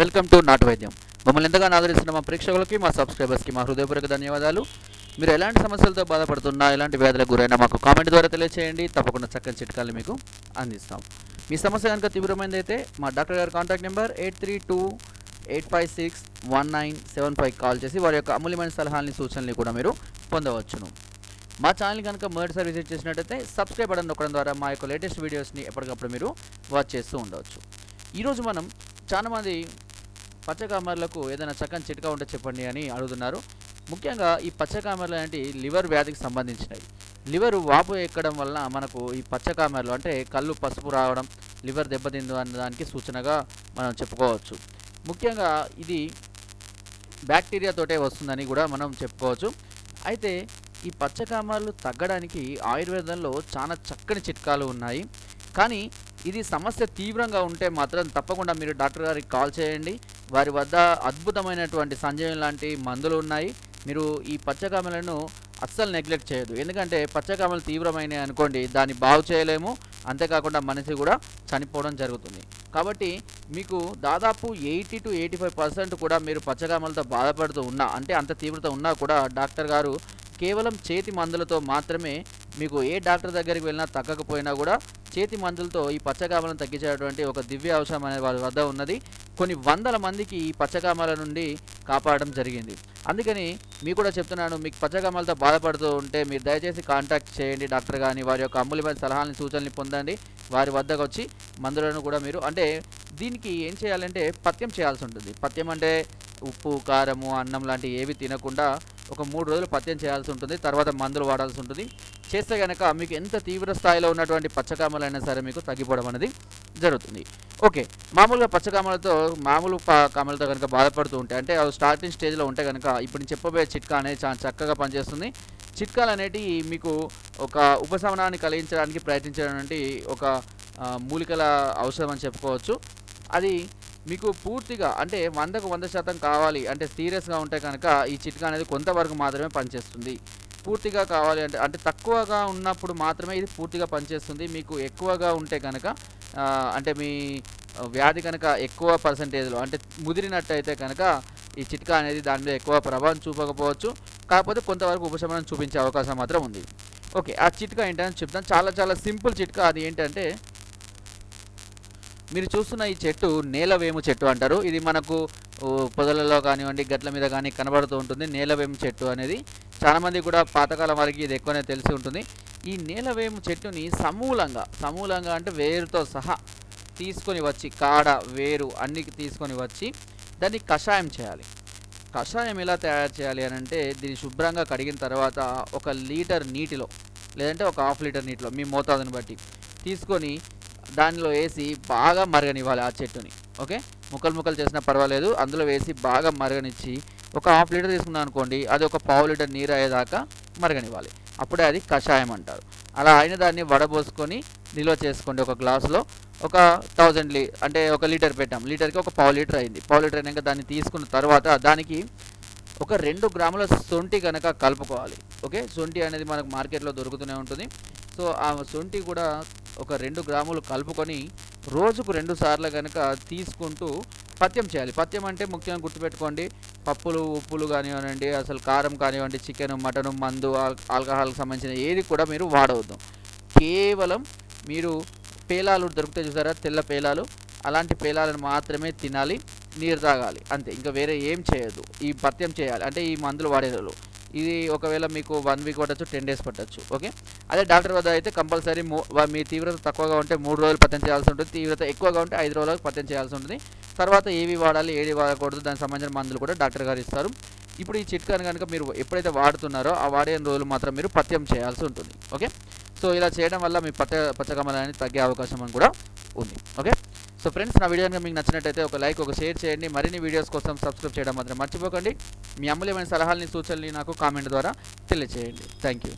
Welcome to నాటు వైద్యం. మమ్మల్ని ఎంతగా ఆదరిస్తున్న మా ప్రేక్షకులకి మా సబ్స్క్రైబర్స్కి మా హృదయపూర్వక ధన్యవాదాలు. మీరు ఎలాంటి సమస్యలతో బాధపడుతున్నా ఎలాంటి వ్యాధులకు గురైనా మాకు కామెంట్ ద్వారా తెలియచేయండి. తప్పకుండా చక్కని చిట్కాలు మీకు అందిస్తాం. మీ సమస్య కనుక తీవ్రమైనది అయితే మా డాక్టర్ గారి contact number eight three two eight five six one nine seven five call చేసి వారి యొక్క అమూల్యమైన సలహాలని సూచనలు కూడా మీరు పొందవచ్చును. మా ఛానల్ కనుక మొదటిసారి విజిట్ చేసినట్టయితే సబ్స్క్రైబ్ బటన్ నొక్కడం ద్వారా మా యొక్క లేటెస్ట్ వీడియోస్ని ఎప్పటికప్పుడు మీరు వాచ్ చేస్తూ ఉండవచ్చు. ఈరోజు మనం చాలామంది పచ్చకామర్లకు ఏదైనా చక్కని చిట్కా ఉంటే చెప్పండి అని అడుగుతున్నారు. ముఖ్యంగా ఈ పచ్చకామర్లు అనేవి లివర్ వ్యాధికి సంబంధించినవి. లివర్ వాపు ఎక్కడం వలన మనకు ఈ పచ్చకామర్లు అంటే కళ్ళు పసుపు రావడం లివర్ దెబ్బతిందు అన్న దానికి సూచనగా మనం చెప్పుకోవచ్చు. ముఖ్యంగా ఇది బ్యాక్టీరియాతోటే వస్తుందని కూడా మనం చెప్పుకోవచ్చు. అయితే ఈ పచ్చకామర్లు తగ్గడానికి ఆయుర్వేదంలో చాలా చక్కని చిట్కాలు ఉన్నాయి. కానీ ఇది సమస్య తీవ్రంగా ఉంటే మాత్రం తప్పకుండా మీరు డాక్టర్ గారికి కాల్ చేయండి. వారి వద్ద అద్భుతమైనటువంటి సంజయం లాంటి మందులు ఉన్నాయి. మీరు ఈ పచ్చకామలను అస్సలు నెగ్లెక్ట్ చేయదు ఎందుకంటే పచ్చకామలు తీవ్రమైనవి అనుకోండి దాన్ని బాగు చేయలేము. అంతేకాకుండా మనిషి కూడా చనిపోవడం జరుగుతుంది. కాబట్టి మీకు దాదాపు eighty to eighty five percent కూడా మీరు పచ్చకామలతో బాధపడుతూ ఉన్నా అంటే అంత తీవ్రత ఉన్నా కూడా డాక్టర్ గారు కేవలం చేతి మందులతో మాత్రమే మీకు ఏ డాక్టర్ దగ్గరికి వెళ్ళినా తగ్గకపోయినా కూడా చేతి మందులతో ఈ పచ్చకామలను తగ్గించేటువంటి ఒక దివ్య అవసరం అనే వారి వద్ద ఉన్నది. కొన్ని వందల మందికి ఈ పచ్చకామాల నుండి కాపాడడం జరిగింది. అందుకని మీకు కూడా చెప్తున్నాను మీకు పచ్చకామాలతో బాధపడుతూ ఉంటే మీరు దయచేసి కాంటాక్ట్ చేయండి డాక్టర్ కానీ వారి యొక్క అమూల్యమైన సలహాలని సూచనలు పొందండి. వారి వద్దకు వచ్చి మందులను కూడా మీరు అంటే దీనికి ఏం చేయాలంటే పథ్యం చేయాల్సి ఉంటుంది. పథ్యం అంటే ఉప్పు కారము అన్నం లాంటివి ఏవి తినకుండా ఒక మూడు రోజులు పథ్యం చేయాల్సి ఉంటుంది. తర్వాత మందులు వాడాల్సి ఉంటుంది. చేస్తే కనుక మీకు ఎంత తీవ్ర స్థాయిలో ఉన్నటువంటి పచ్చకామలైనా సరే మీకు తగ్గిపోవడం అనేది జరుగుతుంది. ఓకే మామూలుగా పచ్చకామలతో మామూలు కామలతో కనుక బాధపడుతూ ఉంటే అంటే అవి స్టార్టింగ్ స్టేజ్లో ఉంటే కనుక ఇప్పుడు నేను చెప్పబోయే చిట్కా అనేది చాలా చక్కగా పనిచేస్తుంది. చిట్కాలు అనేటివి మీకు ఒక ఉపశమనాన్ని కలిగించడానికి ప్రయత్నించేటువంటి ఒక మూలికల అవసరం అని చెప్పుకోవచ్చు. అది మీకు పూర్తిగా అంటే వందకు వంద శాతం కావాలి అంటే సీరియస్గా ఉంటే కనుక ఈ చిట్కా అనేది కొంతవరకు మాత్రమే పనిచేస్తుంది. పూర్తిగా కావాలి అంటే అంటే తక్కువగా ఉన్నప్పుడు మాత్రమే ఇది పూర్తిగా పనిచేస్తుంది. మీకు ఎక్కువగా ఉంటే కనుక అంటే మీ వ్యాధి కనుక ఎక్కువ పర్సంటేజ్లో అంటే ముదిరినట్టయితే కనుక ఈ చిట్కా అనేది దాని మీద ఎక్కువ ప్రభావం చూపకపోవచ్చు. కాకపోతే కొంతవరకు ఉపశమనం చూపించే అవకాశం మాత్రం ఉంది. ఓకే ఆ చిట్కా ఏంటని చెప్తాను చాలా చాలా సింపుల్ చిట్కా అది ఏంటంటే మీరు చూస్తున్న ఈ చెట్టు నేలవేము చెట్టు అంటారు. ఇది మనకు పొదలలో కానివ్వండి గట్ల మీద కానీ కనబడుతూ ఉంటుంది. నేలవేము చెట్టు అనేది చాలామంది కూడా పాతకాలం వారికి ఇది ఎక్కువనే తెలిసి ఉంటుంది. ఈ నేలవేము చెట్టుని సమూలంగా సమూలంగా అంటే వేరుతో సహా తీసుకొని వచ్చి కాడ వేరు అన్ని తీసుకొని వచ్చి దాన్ని కషాయం చేయాలి. కషాయం ఎలా తయారు చేయాలి అని అంటే దీన్ని శుభ్రంగా కడిగిన తర్వాత ఒక లీటర్ నీటిలో లేదంటే ఒక హాఫ్ లీటర్ నీటిలో మీ మోతాదుని బట్టి తీసుకొని దానిలో వేసి బాగా మరగనివ్వాలి ఆ చెట్టుని. ఓకే? ముక్కలు ముక్కలు చేసినా పర్వాలేదు. అందులో వేసి బాగా మరగనిచ్చి ఒక హాఫ్ లీటర్ తీసుకున్నాం అనుకోండి అది ఒక పావు లీటర్ నీరు అయ్యేదాకా మరగనివ్వాలి. అప్పుడే అది కషాయం అంటారు. అలా అయిన దాన్ని వడబోసుకొని నిల్వ చేసుకోండి ఒక గ్లాసులో. ఒక థౌజండ్ లీ అంటే ఒక లీటర్ పెట్టాం. లీటర్కి ఒక పావు లీటర్ అయింది. పావు లీటర్ అయినాక దాన్ని తీసుకున్న తర్వాత దానికి ఒక రెండు గ్రాముల సొంటి కనుక కలుపుకోవాలి. ఓకే? సొంటి అనేది మనకు మార్కెట్లో దొరుకుతూనే ఉంటుంది. సో ఆ సొంటి కూడా ఒక రెండు గ్రాములు కలుపుకొని రోజుకు రెండు సార్లు కనుక తీసుకుంటూ పత్యం చేయాలి. పథ్యం అంటే ముఖ్యంగా గుర్తుపెట్టుకోండి పప్పులు ఉప్పులు కానివ్వండి అసలు కారం కానివ్వండి చికెన్ మటన్ మందు ఆల్కహాల్కి సంబంధించిన ఏది కూడా మీరు వాడవద్దు. కేవలం మీరు పేలాలు దొరుకుతాయి చూసారా? తెల్ల పేలాలు. అలాంటి పేలాలను మాత్రమే తినాలి నీరు తాగాలి. అంతే. ఇంకా వేరే ఏం చేయదు ఈ పత్యం చేయాలి. అంటే ఈ మందులు వాడేవాళ్ళు ఇది ఒకవేళ మీకు వన్ వీక్ పట్టచ్చు టెన్ డేస్ పట్టచ్చు. ఓకే? అదే డాక్టర్ వద్ద అయితే కంపల్సరీ మీ తీవ్రత తక్కువగా ఉంటే మూడు రోజులు పత్యం చేయాల్సి ఉంటుంది. తీవ్రత ఎక్కువగా ఉంటే ఐదు రోజులకు పత్యం చేయాల్సి ఉంటుంది. తర్వాత ఏవి వాడాలి ఏవి వాడకూడదు దానికి సంబంధించిన మందులు కూడా డాక్టర్ గారు ఇస్తారు. ఇప్పుడు ఈ చిట్కాని కనుక మీరు ఎప్పుడైతే వాడుతున్నారో ఆ వాడే రోజులు మాత్రం మీరు పత్యం చేయాల్సి ఉంటుంది. ఓకే? సో ఇలా చేయడం వల్ల మీ పచ్చ పచ్చకమల అనేది తగ్గే అవకాశం అని కూడా ఉంది. ఓకే? సో ఫ్రెండ్స్ నా వీడియో కనుక మీకు నచ్చినట్టయితే ఒక లైక్ ఒక షేర్ చేయండి. మరిన్ని వీడియోస్ కోసం సబ్స్క్రైబ్ చేయడం మాత్రం మర్చిపోకండి. మీ అమూల్యమైన సలహాలని సూచనలు నాకు కామెంట్ ద్వారా తెలియజేయండి థ్యాంక్ యూ